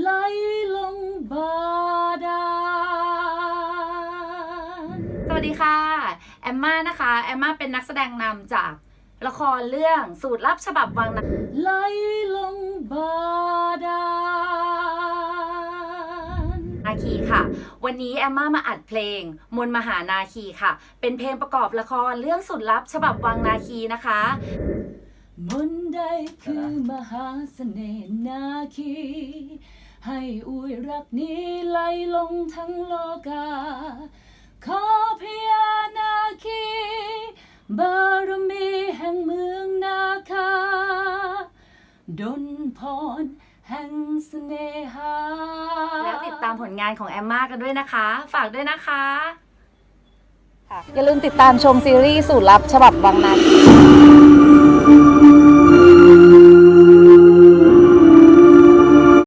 ไหลลงบาดาลสวัสดีค่ะ แอมมานะคะ แอมมาเป็นนักแสดงนำจากละครเรื่องสูตรลับฉบับวังนาไหลลงบาดาลคีค่ะ วันนี้แอมมามาอัดเพลง มนต์มหานาคีค่ะ เป็นเพลงประกอบละครเรื่องสูตรลับฉบับวังนาคีนะคะ มนต์ใดคือมหาเสน่ห์นาคี ให้อวยรักนี้ไหลลงทั้งโลกา ขอพญานาคีบารมีแห่งเมืองนาคาดลพรแห่งเสน่หา แล้วติดตามผลงานของแอมมากันด้วยนะคะ ฝากด้วยนะคะ อย่าลืมติดตามชมซีรีส์สูตรลับฉบับวังนาคี